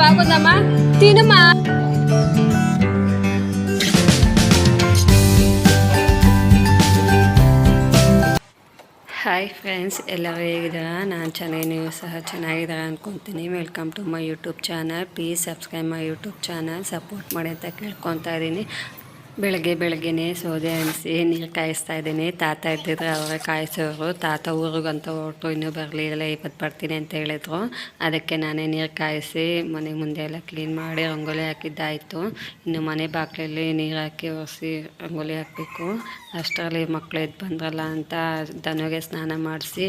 బాగుందమ్మా తినమ్మా hi friends ಎಲ್ಲರೂ ಹೇಗಿದ್ದೀರಾ ನಾನು ಚೆನ್ನಾಗಿ ನೀವು ಸಹ ಚೆನ್ನಾಗಿದ್ದೀರಾ ಅಂದ್ಕೊತೀನಿ welcome to my YouTube channel please subscribe my YouTube channel support ಮಾಡಿ ಅಂತ ಕೇಳ್ಕೊತಾ ಇದ್ದೀನಿ ಬೆಳಗ್ಗೆ ಬೆಳಗ್ಗೆನೇ ಸೌದೆ ಅನಿಸಿ ನೀರು ಕಾಯಿಸ್ತಾ ಇದ್ದೀನಿ. ತಾತ ಇದ್ದಿದ್ರೆ ಅವರೇ ಕಾಯಿಸೋರು. ತಾತ ಊರಿಗಂತ ಹೊರಟು ಇನ್ನೂ ಬರಲಿಲ್ಲ, ಇವತ್ತು ಬರ್ತೀನಿ ಅಂತ ಹೇಳಿದ್ರು. ಅದಕ್ಕೆ ನಾನೇ ನೀರು ಕಾಯಿಸಿ ಮನೆ ಮುಂದೆ ಎಲ್ಲ ಕ್ಲೀನ್ ಮಾಡಿ ರಂಗೋಲಿ ಹಾಕಿದ್ದಾಯಿತು. ಇನ್ನು ಮನೆ ಬಾಗಿಲಲ್ಲಿ ನೀರು ಹಾಕಿ ಒರೆಸಿ ರಂಗೋಲಿ ಹಾಕಬೇಕು. ಅಷ್ಟರಲ್ಲಿ ಮಕ್ಕಳು ಎದ್ದು ಬಂದ್ರಲ್ಲ ಅಂತ ದನಗೆ ಸ್ನಾನ ಮಾಡಿಸಿ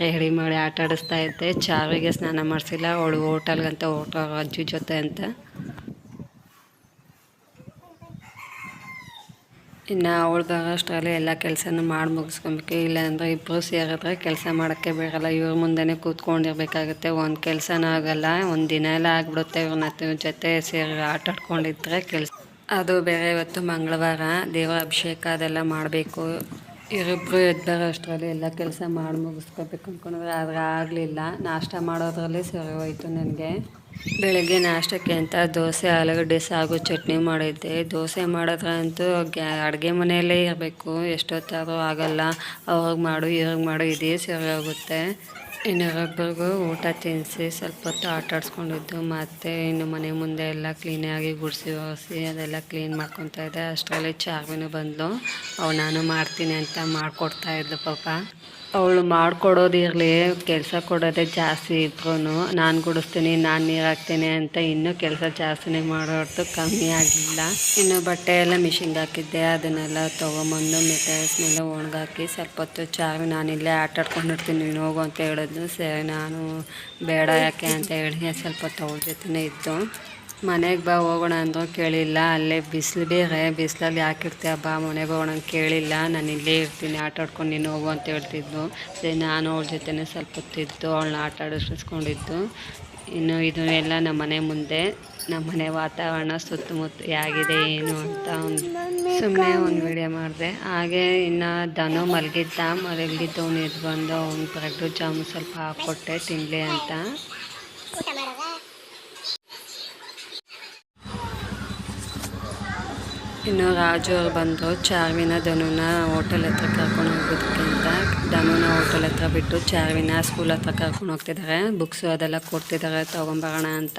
ರೆಡಿ ಮಾಡಿ ಆಟ ಆಡಿಸ್ತಾ ಇದ್ದೆ. ಚಾವಿಗೆ ಸ್ನಾನ ಮಾಡಿಸಿಲ್ಲ. ಅವಳು ಹೋಟೆಲ್ಗಂತ ಹೊರಟು ಅಜ್ಜಿ ಜೊತೆ ಅಂತ. ಇನ್ನು ಅವಳು ಬರೋಷ್ಟರಲ್ಲಿ ಎಲ್ಲ ಕೆಲಸನೂ ಮಾಡಿ ಮುಗಿಸ್ಕೊಬೇಕು. ಇಲ್ಲಾಂದರೆ ಇಬ್ಬರು ಸೇರಿದ್ರೆ ಕೆಲಸ ಮಾಡೋಕ್ಕೆ ಬೇಕಲ್ಲ ಇವ್ರ ಮುಂದೆನೇ ಕೂತ್ಕೊಂಡಿರ್ಬೇಕಾಗುತ್ತೆ. ಒಂದು ಕೆಲಸನೂ ಆಗೋಲ್ಲ. ಒಂದು ದಿನ ಎಲ್ಲ ಆಗಿಬಿಡುತ್ತೆ ಇವ್ರನ್ನ ಜೊತೆ ಸೇರಿ ಆಟಾಡ್ಕೊಂಡಿದ್ರೆ ಕೆಲಸ. ಅದು ಬೇರೆ ಇವತ್ತು ಮಂಗಳವಾರ. ದೇವರ ಅಭಿಷೇಕ ಅದೆಲ್ಲ ಮಾಡಬೇಕು. ಇವರಿಬ್ಬರು ಎದ್ದಾರ ಅಷ್ಟರಲ್ಲಿ ಎಲ್ಲ ಕೆಲಸ ಮಾಡಿ ಮುಗಿಸ್ಕೋಬೇಕು ಅಂದ್ಕೊಂಡ್ರೆ ಆದರೆ ಆಗಲಿಲ್ಲ. ನಾಷ್ಟ ಮಾಡೋದ್ರಲ್ಲಿ ಸರಿ ಹೋಯಿತು ನನಗೆ. ಬೆಳಗ್ಗೆ ನಾಷ್ಟಕ್ಕೆ ಅಂತ ದೋಸೆ, ಆಲೂಗಡ್ಡೆ, ಸಾಗು, ಚಟ್ನಿ ಮಾಡಿದ್ದೆ. ದೋಸೆ ಮಾಡೋದ್ರಂತೂ ಗ್ಯಾ, ಅಡುಗೆ ಮನೆಯಲ್ಲೇ ಇರಬೇಕು. ಎಷ್ಟೊತ್ತಾದರೂ ಆಗಲ್ಲ. ಅವಾಗ ಮಾಡು, ಇವಾಗ ಮಾಡು, ಇದೇ ಸರಿ ಹೋಗುತ್ತೆ ಇನ್ನೊಬ್ಬರಿಗೂ ಊಟ ತಿನ್ನಿಸಿ, ಸ್ವಲ್ಪ ಹೊತ್ತು ಆಟ ಆಡಿಸ್ಕೊಂಡಿದ್ದು. ಮತ್ತು ಇನ್ನು ಮನೆ ಮುಂದೆ ಎಲ್ಲ ಕ್ಲೀನಾಗಿ ಗುಡಿಸಿ ಒರೆಸಿ ಅದೆಲ್ಲ ಕ್ಲೀನ್ ಮಾಡ್ಕೊತಾ ಇದ್ದೆ. ಅಷ್ಟರಲ್ಲಿ ಚಾರ್ವಿನೂ ಬಂದಳು ಅವು ನಾನು ಮಾಡ್ತೀನಿ ಅಂತ ಮಾಡಿಕೊಡ್ತಾ ಇದ್ಲು ಪಾಪ. ಅವಳು ಮಾಡಿಕೊಡೋದಿರಲಿ, ಕೆಲಸ ಕೊಡೋದೇ ಜಾಸ್ತಿ ಇದ್ರೂ ನಾನು ಗುಡಿಸ್ತೀನಿ, ನಾನು ನೀರು ಹಾಕ್ತೀನಿ ಅಂತ ಇನ್ನೂ ಕೆಲಸ ಜಾಸ್ತಿನೇ ಮಾಡೋ ಹೊರ್ತು ಕಮ್ಮಿ ಆಗಲಿಲ್ಲ. ಇನ್ನು ಬಟ್ಟೆ ಎಲ್ಲ ಮಿಷಿನ್ಗೆ ಹಾಕಿದ್ದೆ, ಅದನ್ನೆಲ್ಲ ತೊಗೊಂಬಂದು ಮೆಟೀರಿಯಲ್ಸ್ ಮೇಲೆ ಒಣಗಾಕಿ ಸ್ವಲ್ಪ ಹೊತ್ತು ಚಾವಿ ನಾನಿಲ್ಲೇ ಆಟಾಡ್ಕೊಂಡಿರ್ತೀನಿ, ನೀನು ಹೋಗು ಅಂತ ಹೇಳಿದ್ನು ಸರಿ, ನಾನು ಬೇಡ ಯಾಕೆ ಅಂತ ಹೇಳಿ ಸ್ವಲ್ಪ ಹೊತ್ತು ಜೊತೆನೇ ಇದ್ದು ಮನೆಗೆ ಬಾ, ಹೋಗೋಣ ಅಂದ್ರೆ ಕೇಳಿಲ್ಲ. ಅಲ್ಲೇ ಬಿಸಿಲು ಬೇರೆ, ಬಿಸಿಲಲ್ಲಿ ಯಾಕಿರ್ತೀಯ ಬಾ ಮನೆಗೆ ಹೋಗೋಣ ಅಂತ ಕೇಳಿಲ್ಲ. ನಾನು ಇಲ್ಲೇ ಇರ್ತೀನಿ, ಆಟ ಆಡ್ಕೊಂಡು ನೀನು ಹೋಗು ಅಂತ ಹೇಳ್ತಿದ್ದು ಅದೇ ನಾನು ಅವಳ ಜೊತೆನೇ ಸ್ವಲ್ಪ ಹೊತ್ತಿದ್ದು, ಅವಳನ್ನ ಆಟ ಆಡಿಸ್ಕೊಂಡಿದ್ದು ಇನ್ನು ಇದು ಎಲ್ಲ ನಮ್ಮ ಮನೆ ಮುಂದೆ ನಮ್ಮ ಮನೆ ವಾತಾವರಣ ಸುತ್ತಮುತ್ತ ಹೇಗಿದೆ ಏನು ಅಂತ ಒಂದು ಸುಮ್ಮನೆ ಒಂದು ವಿಡಿಯೋ ಮಾಡಿದೆ. ಹಾಗೆ ಇನ್ನು ದನು ಮಲಗಿದ್ದ ಮಲಗಿದ್ದವನು ಎದ್ದು ಬಂದು ಅವ್ನು ಬ್ರೆಡ್ ಜಾಮೂನ್ ಸ್ವಲ್ಪ ಹಾಕ್ಕೊಟ್ಟೆ ತಿನ್ನಲಿ ಅಂತ. ಇನ್ನು ರಾಜು ಅವ್ರು ಬಂದರು ಚಾರ್ವಿನ ಧನುನ ಹೋಟೆಲ್ ಹತ್ರ ಕರ್ಕೊಂಡು ಹೋಗೋದಕ್ಕಿಂತ ಧನುನ ಹೋಟೆಲ್ ಹತ್ರ ಬಿಟ್ಟು ಚಾರ್ವಿನ ಸ್ಕೂಲ್ ಹತ್ರ ಕರ್ಕೊಂಡು ಹೋಗ್ತಿದ್ದಾರೆ. ಬುಕ್ಸು ಅದೆಲ್ಲ ಕೊಡ್ತಿದ್ದಾರೆ, ತೊಗೊಂಬರೋಣ ಅಂತ.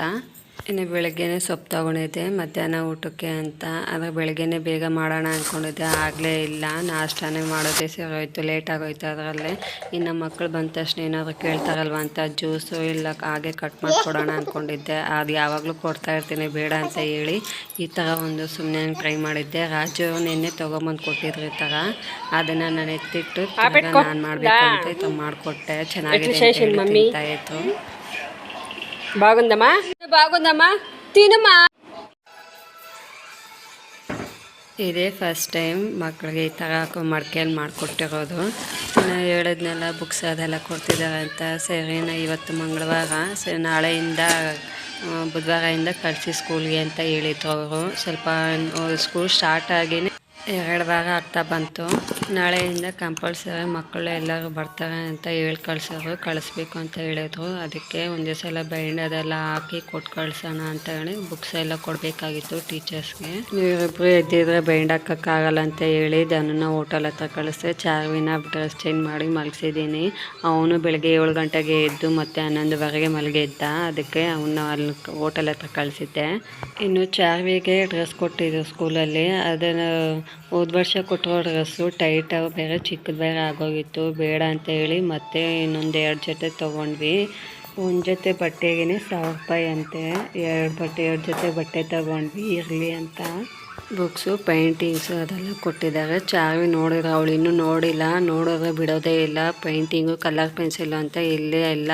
ಇನ್ನು ಬೆಳಗ್ಗೆನೇ ಸೊಪ್ಪು ತೊಗೊಂಡಿದ್ದೆ ಮಧ್ಯಾಹ್ನ ಊಟಕ್ಕೆ ಅಂತ ಆದರೆ ಬೆಳಗ್ಗೆನೇ ಬೇಗ ಮಾಡೋಣ ಅಂದ್ಕೊಂಡಿದ್ದೆ ಆಗಲೇ ಇಲ್ಲ ನಾಷ್ಟಾನೇ ಮಾಡೋದೇ ಸರೋಯ್ತು ಲೇಟ್ ಆಗೋಯ್ತು ಅದರಲ್ಲೇ ಇನ್ನು ಮಕ್ಕಳು ಬಂದ ತಕ್ಷಣ ಏನಾದರೂ ಕೇಳ್ತಾರಲ್ವ ಅಂತ ಜ್ಯೂಸು ಇಲ್ಲ ಹಾಗೆ ಕಟ್ ಮಾಡಿಕೊಡೋಣ ಅಂದ್ಕೊಂಡಿದ್ದೆ ಅದು ಯಾವಾಗಲೂ ಕೊಡ್ತಾ ಇರ್ತೀನಿ ಬೇಡ ಅಂತ ಹೇಳಿ ಈ ಥರ ಒಂದು ಸುಮ್ಮನೆ ಟ್ರೈ ಮಾಡಿದ್ದೆ ರಾಜು ನಿನ್ನೆ ತೊಗೊಂಬಂದು ಕೊಟ್ಟಿದ್ರು ಈ ಥರ ಅದನ್ನು ನಾನು ಎತ್ತಿಟ್ಟು ನಾನು ಮಾಡಬೇಕು ಅಂತ ಈ ಥರ ಮಾಡಿಕೊಟ್ಟೆ ಚೆನ್ನಾಗಿದೆ ಅಂತ ಹೇಳಿ ತಿಂತಾ ಇತ್ತು బాగుందమ్మా బాగుందమ్మా తినమ్మా ಇದೇ ಫಸ್ಟ್ ಟೈಮ್ ಮಕ್ಕಳಿಗೆ ಈ ಥರ ಮಡ್ಕೆಯಲ್ಲಿ ಮಾಡಿಕೊಟ್ಟಿರೋದು ಇನ್ನು ಹೇಳಿದ್ನೆಲ್ಲ ಬುಕ್ಸ್ ಅದೆಲ್ಲ ಕೊಡ್ತಿದ್ದಾರೆ ಅಂತ ಸರಿ ನಾ ಇವತ್ತು ಮಂಗಳವಾರ ಸರಿ ನಾಳೆಯಿಂದ ಆ, ಬುಧವಾರದಿಂದ ಕಳಿಸಿ ಸ್ಕೂಲ್ಗೆ ಅಂತ ಹೇಳಿದ್ರು ಅವರು ಸ್ವಲ್ಪ ಸ್ಕೂಲ್ ಸ್ಟಾರ್ಟ್ ಆಗಿನೇ ಎರಡು ವಾರ ಆಗ್ತಾ ಬಂತು. ನಾಳೆಯಿಂದ ಕಂಪಲ್ಸರಿ ಮಕ್ಕಳು ಎಲ್ಲರೂ ಬರ್ತಾರೆ ಅಂತ ಹೇಳಿ ಕಳ್ಸೋರು, ಕಳಿಸ್ಬೇಕು ಅಂತ ಹೇಳಿದ್ರು. ಅದಕ್ಕೆ ಒಂದೇ ಸಲ ಬೈಂಡ್ ಅದೆಲ್ಲ ಹಾಕಿ ಕೊಟ್ಟು ಕಳ್ಸೋಣ ಅಂತ ಹೇಳಿ ಬುಕ್ಸ್ ಎಲ್ಲ ಕೊಡಬೇಕಾಗಿತ್ತು ಟೀಚರ್ಸ್ಗೆ ನೀವಿಬ್ಬರು ಎದ್ದಿದ್ರೆ ಬೈಂಡ್ ಹಾಕೋಕ್ಕಾಗಲ್ಲ ಅಂತ ಹೇಳಿ ಧನನ ಹೋಟೆಲ್ ಹತ್ರ ಕಳಿಸ್ದೆ. ಚಾರ್ವಿನ ಡ್ರೆಸ್ ಚೇಂಜ್ ಮಾಡಿ ಮಲಗಿಸಿದ್ದೀನಿ. ಅವನು ಬೆಳಗ್ಗೆ ಏಳು ಗಂಟೆಗೆ ಎದ್ದು ಮತ್ತೆ ಹನ್ನೊಂದುವರೆಗೆ ಮಲಗಿದ್ದ. ಅದಕ್ಕೆ ಅವನ್ನ ಅಲ್ಲಿ ಹೋಟೆಲ್ ಹತ್ರ ಕಳಿಸಿದ್ದೆ. ಇನ್ನು ಚಾರ್ವಿಗೆ ಡ್ರೆಸ್ ಕೊಟ್ಟಿದ್ದು ಸ್ಕೂಲಲ್ಲಿ ಅದನ್ನು ಹೋದ ವರ್ಷ ಕೊಟ್ಟಿರೋ ಡ್ರೆಸ್ಸು ಟೈಟ್ ಬೇರೆ ಚಿಕ್ಕದು ಬೇರೆ ಆಗೋಗಿತ್ತು. ಬೇಡ ಅಂತ ಹೇಳಿ ಮತ್ತೆ ಇನ್ನೊಂದು ಎರಡು ಜೊತೆ ತೊಗೊಂಡ್ವಿ. ಒಂದು ಜೊತೆ ಬಟ್ಟೆಗೇ ಸಾವಿರ ರೂಪಾಯಿ ಅಂತೆ. ಎರಡು ಬಟ್ಟೆ, ಎರಡು ಜೊತೆ ಬಟ್ಟೆ ತೊಗೊಂಡ್ವಿ. ಇರಲಿ ಅಂತ. ಬುಕ್ಸು ಪೇಂಟಿಂಗ್ಸು ಅದೆಲ್ಲ ಕೊಟ್ಟಿದ್ದಾರೆ. ಚಾವಿ ನೋಡಿದ್ರೆ ಅವಳು ಇನ್ನೂ ನೋಡಿಲ್ಲ. ನೋಡೋದ್ರೆ ಬಿಡೋದೇ ಇಲ್ಲ. ಪೇಂಟಿಂಗು ಕಲರ್ ಪೆನ್ಸಿಲು ಅಂತ ಇಲ್ಲೇ ಎಲ್ಲ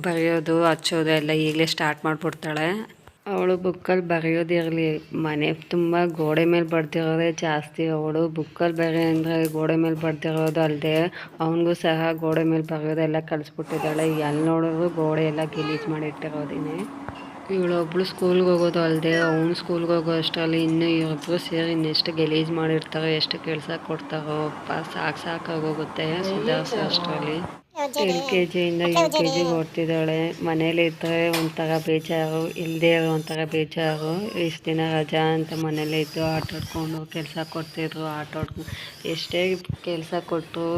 ಬರೆಯೋದು, ಹಚ್ಚೋದು ಎಲ್ಲ ಈಗಲೇ ಸ್ಟಾರ್ಟ್ ಮಾಡಿಬಿಡ್ತಾಳೆ. ಅವಳು ಬುಕ್ಕಲ್ಲಿ ಬರೆಯೋದಿರಲಿ ಮನೆ ತುಂಬ ಗೋಡೆ ಮೇಲೆ ಬರ್ತಿರೋದೇ ಜಾಸ್ತಿ. ಅವಳು ಬುಕ್ಕಲ್ಲಿ ಬರೆ ಅಂದರೆ ಗೋಡೆ ಮೇಲೆ ಬರ್ದಿರೋದು ಅಲ್ಲದೆ ಅವನಿಗೂ ಸಹ ಗೋಡೆ ಮೇಲೆ ಬರೆಯೋದೆಲ್ಲ ಕಲಿಸ್ಬಿಟ್ಟಿದ್ದಾಳೆ ಎಲ್ಲಿ ನೋಡಿದ್ರು ಗೋಡೆ ಎಲ್ಲ ಗಲೀಜು ಮಾಡಿಟ್ಟಿರೋದಿನೇ ಇವಳೊಬ್ಳು ಸ್ಕೂಲ್ಗೆ ಹೋಗೋದು ಅಲ್ಲದೆ ಅವ್ನು ಸ್ಕೂಲ್ಗೆ ಹೋಗೋ ಅಷ್ಟರಲ್ಲಿ ಇನ್ನೂ ಇವರೊಬ್ಬರು ಸೇರಿ ಇನ್ನೆಷ್ಟು ಗಲೀಜು ಮಾಡಿರ್ತಾರೋ, ಎಷ್ಟು ಕೆಲಸ ಕೊಡ್ತಾರೋ, ಅಪ್ಪ ಸಾಕು ಸಾಕಾಗೋಗುತ್ತೆ ಸುಧಾರಿಸೋ ಅಷ್ಟರಲ್ಲಿ. ಎಲ್ ಕೆ ಜಿಯಿಂದ ಯು ಕೆ ಜಿಗೆ ಓಡ್ತಿದ್ದಾಳೆ ಮನೇಲಿ ಇದ್ದರೆ ಒಂಥರ ಬೇಜಾರು ಇಲ್ಲದೆ ಇರೋ ಒಂಥರ ಬೇಜಾರು. ಇಷ್ಟು ದಿನ ರಜಾ ಅಂತ ಮನೇಲೇ ಇದ್ದು ಆಟಾಡ್ಕೊಂಡು ಕೆಲಸ ಕೊಡ್ತಿದ್ರು ಆಟಾಡ್ಕೊಂಡು ಎಷ್ಟೇ ಕೆಲಸ ಕೊಟ್ಟರು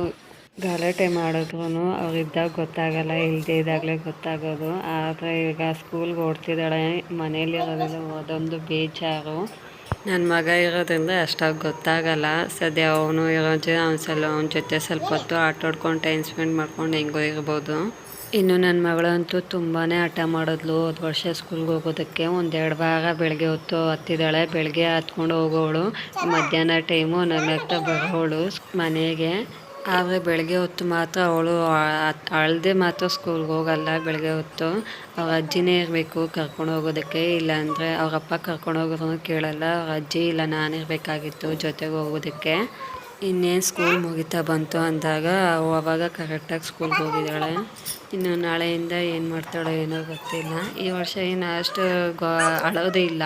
ಗಲಾಟೆ ಮಾಡಿದ್ರು ಅವ್ರಿದ್ದಾಗ ಗೊತ್ತಾಗಲ್ಲ ಇಲ್ಲದೇ ಇದ್ದಾಗಲೇ ಗೊತ್ತಾಗೋದು. ಆದರೆ ಈಗ ಸ್ಕೂಲ್ಗೆ ಓಡ್ತಿದ್ದಾಳೆ, ಮನೇಲಿ ಇರೋದಿಲ್ಲ ಅದೊಂದು ಬೇಜಾರು. ನನ್ನ ಮಗ ಇರೋದ್ರಿಂದ ಅಷ್ಟಾಗಿ ಗೊತ್ತಾಗಲ್ಲ. ಸದ್ಯ ಅವನು ಇರೋ ಜೊತೆ ಅವ್ನು ಸಲ, ಅವನ ಜೊತೆ ಸ್ವಲ್ಪ ಹೊತ್ತು ಆಟ ಆಡ್ಕೊಂಡು ಟೈಮ್ ಸ್ಪೆಂಡ್ ಮಾಡ್ಕೊಂಡು ಹೆಂಗೋ ಇರ್ಬೋದು. ಇನ್ನು ನನ್ನ ಮಗಳಂತೂ ತುಂಬಾ ಹಠ ಮಾಡಿದ್ಲು. ಹೋದ ವರ್ಷ ಸ್ಕೂಲ್ಗೆ ಹೋಗೋದಕ್ಕೆ ಒಂದೆರಡು ವಾರ ಬೆಳಗ್ಗೆ ಹೊತ್ತು ಹತ್ತಿದ್ದಾಳೆ. ಬೆಳಗ್ಗೆ ಹತ್ಕೊಂಡು ಹೋಗೋಳು ಮಧ್ಯಾಹ್ನ ಟೈಮು ನಗ್ನಗ್ತಾ ಬರೋಳು ಮನೆಗೆ ಆದರೆ ಬೆಳಗ್ಗೆ ಹೊತ್ತು ಮಾತ್ರ ಅವಳು ಅಳದೆ ಮಾತ್ರ ಸ್ಕೂಲ್ಗೆ ಹೋಗಲ್ಲ, ಬೆಳಗ್ಗೆ ಹೊತ್ತು. ಅವ್ರ ಅಜ್ಜಿನೇ ಇರಬೇಕು ಕರ್ಕೊಂಡು ಹೋಗೋದಕ್ಕೆ, ಇಲ್ಲಾಂದರೆ ಅಪ್ಪ ಕರ್ಕೊಂಡು ಹೋಗೋದನ್ನು ಕೇಳಲ್ಲ. ಅವ್ರ ಅಜ್ಜಿ ಇಲ್ಲ, ನಾನು ಇರಬೇಕಾಗಿತ್ತು ಜೊತೆಗೆ ಹೋಗೋದಕ್ಕೆ. ಇನ್ನೇನು ಸ್ಕೂಲ್ ಮುಗಿತಾ ಬಂತು ಅಂದಾಗ ಅವ್ ಅವಾಗ ಕರೆಕ್ಟಾಗಿ ಸ್ಕೂಲ್ಗೆ ಹೋಗಿದ್ದಾಳೆ. ಇನ್ನು ನಾಳೆಯಿಂದ ಏನು ಮಾಡ್ತಾಳೋ ಏನೋ ಗೊತ್ತಿಲ್ಲ. ಈ ವರ್ಷ ಏನು ಅಷ್ಟು ಗೊ, ಅಳೋದೇ ಇಲ್ಲ.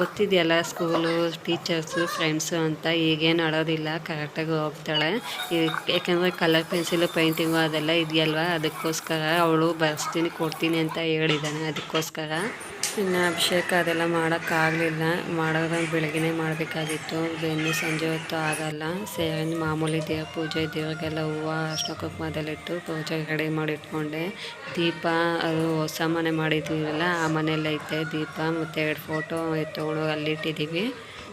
ಗೊತ್ತಿದೆಯಲ್ಲ ಸ್ಕೂಲು ಟೀಚರ್ಸು ಫ್ರೆಂಡ್ಸು ಅಂತ ಈಗೇನು ಅಳೋದಿಲ್ಲ. ಕರೆಕ್ಟಾಗಿ ಹೋಗ್ತಾಳೆ. ಯಾಕಂದರೆ ಕಲರ್ ಪೆನ್ಸಿಲು ಪೇಂಟಿಂಗು ಅದೆಲ್ಲ ಇದೆಯಲ್ವ? ಅದಕ್ಕೋಸ್ಕರ ಅವಳು ಬರ್ಸ್ತೀನಿ, ಕೊಡ್ತೀನಿ ಅಂತ ಹೇಳಿದ್ದಾನೆ. ಅದಕ್ಕೋಸ್ಕರ. ಇನ್ನು ಅಭಿಷೇಕ ಅದೆಲ್ಲ ಮಾಡೋಕ್ಕಾಗಲಿಲ್ಲ. ಮಾಡೋದ್ರೆ ಬೆಳಗ್ಗೆ ಮಾಡಬೇಕಾಗಿತ್ತು. ಬೆನ್ನು ಸಂಜೆ ಹೊತ್ತು ಆಗಲ್ಲ. ಸೇವೆ ಮಾಮೂಲಿ ದೇವ್ರ ಪೂಜೆ, ದೇವರಿಗೆಲ್ಲ ಹೂವು ಅರ್ಶಿನ ಕುಂಕುಮದಲ್ಲಿಟ್ಟು ಪೂಜೆ ರೆಡಿ ಮಾಡಿ ಇಟ್ಕೊಂಡೆ ದೀಪ, ಅದು ಹೊಸ ಮನೆ ಮಾಡಿದ್ದೀವಲ್ಲ, ಆ ಮನೆಯಲ್ಲೈತೆ ದೀಪ ಮತ್ತು ಎರಡು ಫೋಟೋ ಅಲ್ಲಿ ಇಟ್ಟಿದ್ದೀವಿ.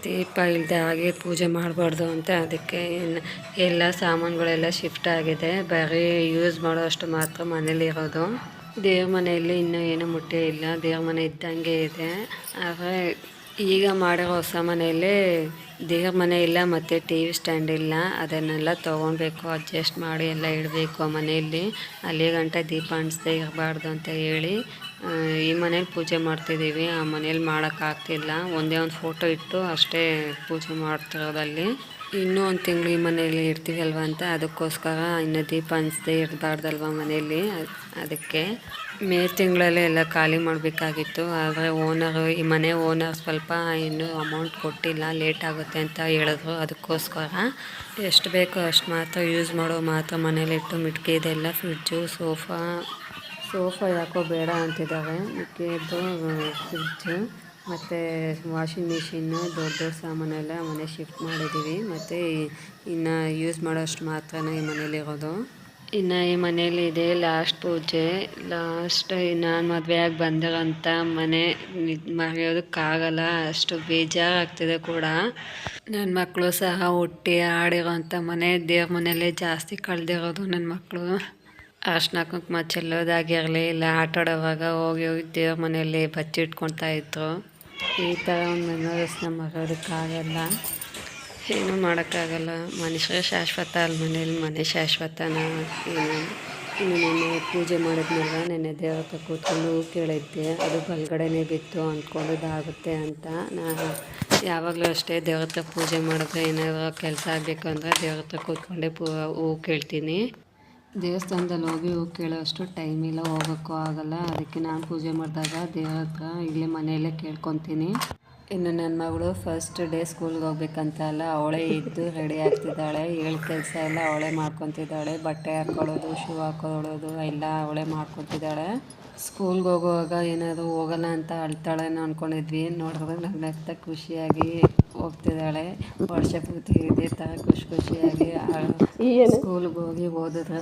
ದೀಪ ಇಲ್ಲದೆ ಹಾಗೆ ಪೂಜೆ ಮಾಡಬಾರ್ದು ಅಂತ ಅದಕ್ಕೆ ಎಲ್ಲ ಸಾಮಾನುಗಳೆಲ್ಲ ಶಿಫ್ಟ್ ಆಗಿದೆ. ಬರೀ ಯೂಸ್ ಮಾಡೋ ಅಷ್ಟು ಮಾತ್ರ ಮನೇಲಿ ಇರೋದು ದೇವ್ರ ಮನೆಯಲ್ಲಿ ಇನ್ನೂ ಏನೂ ಮೊಟ್ಟೆ ಇಲ್ಲ. ದೇವ್ರ ಮನೆ ಇದ್ದಂಗೆ ಇದೆ. ಆದರೆ ಈಗ ಮಾಡಿರೋ ಹೊಸ ಮನೆಯಲ್ಲಿ ದೇವ್ರ ಮನೆ ಇಲ್ಲ ಮತ್ತು ಟಿ ವಿ ಸ್ಟ್ಯಾಂಡ್ ಇಲ್ಲ. ಅದನ್ನೆಲ್ಲ ತೊಗೊಳ್ಬೇಕು ಅಡ್ಜಸ್ಟ್ ಮಾಡಿ ಎಲ್ಲ ಇಡಬೇಕು ಮನೆಯಲ್ಲಿ. ಅಲ್ಲಿ ಗಂಟ ದೀಪ ಅಣಿಸ್ದೇ ಇರಬಾರ್ದು ಅಂತ ಹೇಳಿ ಈ ಮನೇಲಿ ಪೂಜೆ ಮಾಡ್ತಿದ್ದೀವಿ. ಆ ಮನೇಲಿ ಮಾಡೋಕ್ಕಾಗ್ತಿಲ್ಲ ಒಂದೇ ಒಂದು ಫೋಟೋ ಇಟ್ಟು ಅಷ್ಟೇ ಪೂಜೆ ಮಾಡ್ತಿರೋದಲ್ಲಿ ಇನ್ನೂ ಒಂದು ತಿಂಗಳು ಈ ಮನೆಯಲ್ಲಿ ಇರ್ತೀವಿ ಅಲ್ವಾ ಅಂತ, ಅದಕ್ಕೋಸ್ಕರ ಇನ್ನು ದೀಪ ಅನಿಸ್ದೇ ಇರಬಾರ್ದಲ್ವ ಮನೆಯಲ್ಲಿ? ಅದಕ್ಕೆ ಮೇ ತಿಂಗಳಲ್ಲೇ ಎಲ್ಲ ಖಾಲಿ ಮಾಡಬೇಕಾಗಿತ್ತು, ಆದರೆ ಓನರು, ಈ ಮನೆ ಓನರ್ ಸ್ವಲ್ಪ ಇನ್ನೂ ಅಮೌಂಟ್ ಕೊಟ್ಟಿಲ್ಲ, ಲೇಟ್ ಆಗುತ್ತೆ ಅಂತ ಹೇಳಿದ್ರು. ಅದಕ್ಕೋಸ್ಕರ ಎಷ್ಟು ಬೇಕೋ ಅಷ್ಟು ಮಾತ್ರ ಯೂಸ್ ಮಾಡೋ ಮಾತ್ರ ಮನೇಲಿಟ್ಟು ಮಿಟ್ಕಿದೆಲ್ಲ ಫ್ರಿಡ್ಜು, ಸೋಫಾ ಸೋಫಾ ಯಾಕೋ ಬೇಡ ಅಂತಿದ್ದಾರೆ. ಮಿಕ್ಕಿದ್ದು ಫ್ರಿಡ್ಜು. ಮತ್ತು ವಾಷಿಂಗ್ ಮಿಷಿನ್ನು ದೊಡ್ಡ ದೊಡ್ಡ ಸಾಮಾನೆಲ್ಲ ಮನೆ ಶಿಫ್ಟ್ ಮಾಡಿದ್ದೀವಿ ಮತ್ತು ಇನ್ನು ಯೂಸ್ ಮಾಡೋಷ್ಟು ಮಾತ್ರನೇ ಈ ಮನೇಲಿರೋದು ಇನ್ನು ಈ ಮನೇಲಿ ಇದೆ ಲಾಸ್ಟ್ ಪೂಜೆ. ಲಾಸ್ಟ್ ನಾನು ಮದುವೆಯಾಗಿ ಬಂದಿರೋಂಥ ಮನೆ ಮರೆಯೋದಕ್ಕಾಗಲ್ಲ ಅಷ್ಟು ಬೇಜಾರಾಗ್ತಿದೆ ಕೂಡ. ನನ್ನ ಮಕ್ಕಳು ಸಹ ಹುಟ್ಟಿ ಆಡಿರೋಂಥ ಮನೆ, ದೇವ್ರ ಮನೆಯಲ್ಲೇ ಜಾಸ್ತಿ ಕಳೆದಿರೋದು ನನ್ನ ಮಕ್ಕಳು ಅರ್ಶಿನ ಕುಂಕುಮ ಚೆಲ್ಲೋದಾಗಿರಲಿ, ಇಲ್ಲ ಆಟ ಆಡೋವಾಗ ಹೋಗಿ ಹೋಗಿ ದೇವ್ರ ಮನೆಯಲ್ಲಿ ಬಚ್ಚಿಟ್ಕೊಳ್ತಾ ಇದ್ರು. ಈ ಥರ ಒಂದು ಮೆಮೊರೀಸ್ನ ಮರೆಯೋದಕ್ಕಾಗಲ್ಲ ಏನೂ ಮಾಡೋಕ್ಕಾಗಲ್ಲ. ಮನುಷ್ಯ ಶಾಶ್ವತ ಅಲ್ಲಿ ಮನೇಲಿ. ಮನೆ ಶಾಶ್ವತನ. ಏನು? ನೆನ್ನೆ ಪೂಜೆ ಮಾಡಿದ್ಮೇಲೆ ನೆನ್ನೆ ದೇವಕ್ಕೆ ಕೂತ್ಕೊಂಡು ಕೇಳಿದ್ದೆ. ಅದು ಬಲ್ಗಡೆನೇ ಬಿತ್ತು ಅಂದ್ಕೊಂಡಿದ್ದಾಗುತ್ತೆ ಅಂತ. ನಾನು ಯಾವಾಗಲೂ ಅಷ್ಟೇ ದೇವ್ರ ಪೂಜೆ ಮಾಡಿದ್ರೆ ಏನಾದ್ರು ಕೆಲಸ ಆಗಬೇಕು ಅಂದರೆ ದೇವ್ರ ಕೂತ್ಕೊಂಡೆ ಪೂ ಹೂ ಕೇಳ್ತೀನಿ. ದೇವಸ್ಥಾನದಲ್ಲಿ ಹೋಗಿ ಹೋಗಿ ಕೇಳೋಷ್ಟು ಟೈಮ್ ಇಲ್ಲ, ಹೋಗೋಕ್ಕೂ ಆಗಲ್ಲ. ಅದಕ್ಕೆ ನಾನು ಪೂಜೆ ಮಾಡಿದಾಗ ದೇವ್ರ ಹತ್ರ ಇಲ್ಲೇ ಮನೆಯಲ್ಲೇ ಕೇಳ್ಕೊತೀನಿ. ಇನ್ನು ನನ್ನ ಮಗಳು ಫಸ್ಟ್ ಡೇ ಸ್ಕೂಲ್ಗೆ ಹೋಗ್ಬೇಕಂತ ಅಲ್ಲ, ಅವಳೇ ಇದ್ದು ರೆಡಿ ಆಗ್ತಿದ್ದಾಳೆ. ಏಳು ಕೆಲಸ ಎಲ್ಲ ಅವಳೇ ಮಾಡ್ಕೊತಿದ್ದಾಳೆ. ಬಟ್ಟೆ ಹಾಕೊಳ್ಳೋದು ಶೂ ಹಾಕೊಳ್ಳೋದು ಎಲ್ಲ ಅವಳೇ ಮಾಡ್ಕೊತಿದ್ದಾಳೆ. ಸ್ಕೂಲ್ಗೆ ಹೋಗುವಾಗ ಏನಾದರೂ ಹೋಗಲ್ಲ ಅಂತ ಅಳ್ತಾಳೇನೋ ಅಂದ್ಕೊಂಡಿದ್ವಿ ನೋಡಿದ್ರೆ ನಗ್ನಗ್ತಾ ಖುಷಿಯಾಗಿ ಹೋಗ್ತಿದ್ದಾಳೆ. ವರ್ಷ ಪೂರ್ತಿ ಇದೇ ಥರ ಖುಷಿ ಖುಷಿಯಾಗಿ ಸ್ಕೂಲ್ಗೆ ಹೋಗಿ ಓದಿದ್ರೆ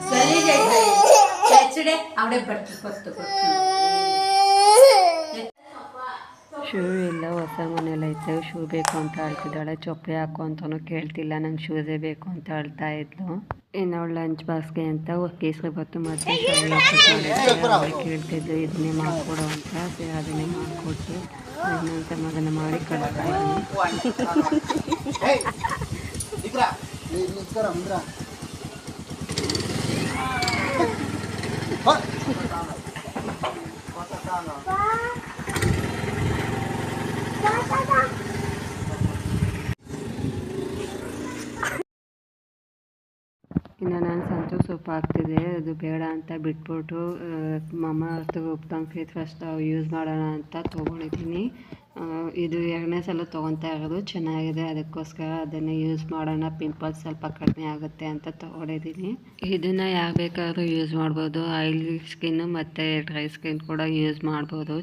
ಶೂ ಇಲ್ಲ ಹೊಸ ಮನೇಲಿ ಐತೆ ಶೂ ಬೇಕು ಅಂತ ಅಳ್ತಿದ್ದಾಳೆ. ಚೊಪ್ಪೆ ಹಾಕು ಅಂತಲೂ ಕೇಳ್ತಿಲ್ಲ ನಂಗೆ ಶೂಸೇ ಬೇಕು ಅಂತ ಹೇಳ್ತಾ ಇದ್ಲು. ಇನ್ನು ಅವಳು ಲಂಚ್ ಬಾಕ್ಸ್ಗೆ ಅಂತ ಕೇಸರಿ ಬತ್ತು ಮತ್ತು ಕೇಳ್ತಿದ್ದು ಇದನ್ನೇ ಮಾಡಿಕೊಡು ಅಂತ ಅದನ್ನೇ ಮಾಡಿಕೊಟ್ಟು ಇನ್ನೊಂದು ಮಗನ ಮಾಡಿ ಕಳಿಸ್ತಾ ಇದ್ದೀನಿ. ಹಾಕ್ತಿದ್ದೆ ಅದು ಬೇಡ ಅಂತ ಬಿಟ್ಬಿಟ್ಟು ಮಮ್ಮ ತಮ್ಮ ಫೇಸ್ ಫಸ್ಟ್ ಯೂಸ್ ಮಾಡೋಣ ಅಂತ ತೊಗೊಂಡಿದ್ದೀನಿ. ಇದು ಎರಡನೇ ಸಲ ತೊಗೊತಾ ಇರೋದು, ಚೆನ್ನಾಗಿದೆ. ಅದಕ್ಕೋಸ್ಕರ ಅದನ್ನೇ ಯೂಸ್ ಮಾಡೋಣ. ಪಿಂಪಲ್ಸ್ ಸ್ವಲ್ಪ ಕಡಿಮೆ ಆಗುತ್ತೆ ಅಂತ ತೊಗೊಂಡಿದ್ದೀನಿ. ಇದನ್ನು ಯಾರು ಬೇಕಾದರೂ ಯೂಸ್ ಮಾಡ್ಬೋದು. ಆಯಿಲಿ ಸ್ಕಿನ್ನು ಮತ್ತು ಡ್ರೈ ಸ್ಕಿನ್ ಕೂಡ ಯೂಸ್ ಮಾಡ್ಬೋದು.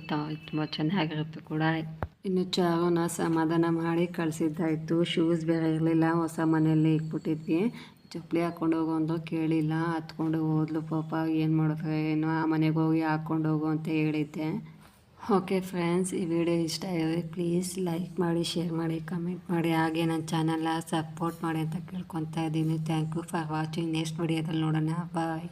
ತುಂಬ ಚೆನ್ನಾಗಿರುತ್ತೆ ಕೂಡ. ಇನ್ನು ಚಾರುನ ಸಮಾಧಾನ ಮಾಡಿ ಕಳಿಸಿದ್ದಾಯಿತು. ಶೂಸ್ ಬೇರೆ ಇರಲಿಲ್ಲ, ಹೊಸ ಮನೆಯಲ್ಲಿ ಇಟ್ಬಿಟ್ಟಿದ್ವಿ. ಚಪ್ಪಲಿ ಹಾಕ್ಕೊಂಡು ಹೋಗೋ ಅಂತ ಕೇಳಿಲ್ಲ. ಹತ್ಕೊಂಡು ಹೋದ್ಲು ಪಾಪ. ಏನು ಮಾಡಿದ್ರೆ ಏನು ಆ ಮನೆಗೆ ಹೋಗಿ ಹಾಕ್ಕೊಂಡು ಹೋಗು ಅಂತ ಹೇಳಿದ್ದೆ. ಓಕೆ ಫ್ರೆಂಡ್ಸ್ ಈ ವಿಡಿಯೋ ಇಷ್ಟ ಆಗಿದೆ ಪ್ಲೀಸ್ ಲೈಕ್ ಮಾಡಿ ಶೇರ್ ಮಾಡಿ ಕಮೆಂಟ್ ಮಾಡಿ. ಹಾಗೆ ನನ್ನ ಚಾನಲ್ನ ಸಪೋರ್ಟ್ ಮಾಡಿ ಅಂತ ಕೇಳ್ಕೊತಾ ಇದ್ದೀನಿ. Thank you for watching next ವಿಡಿಯೋದಲ್ಲಿ ನೋಡೋಣ. ಬಾಯ್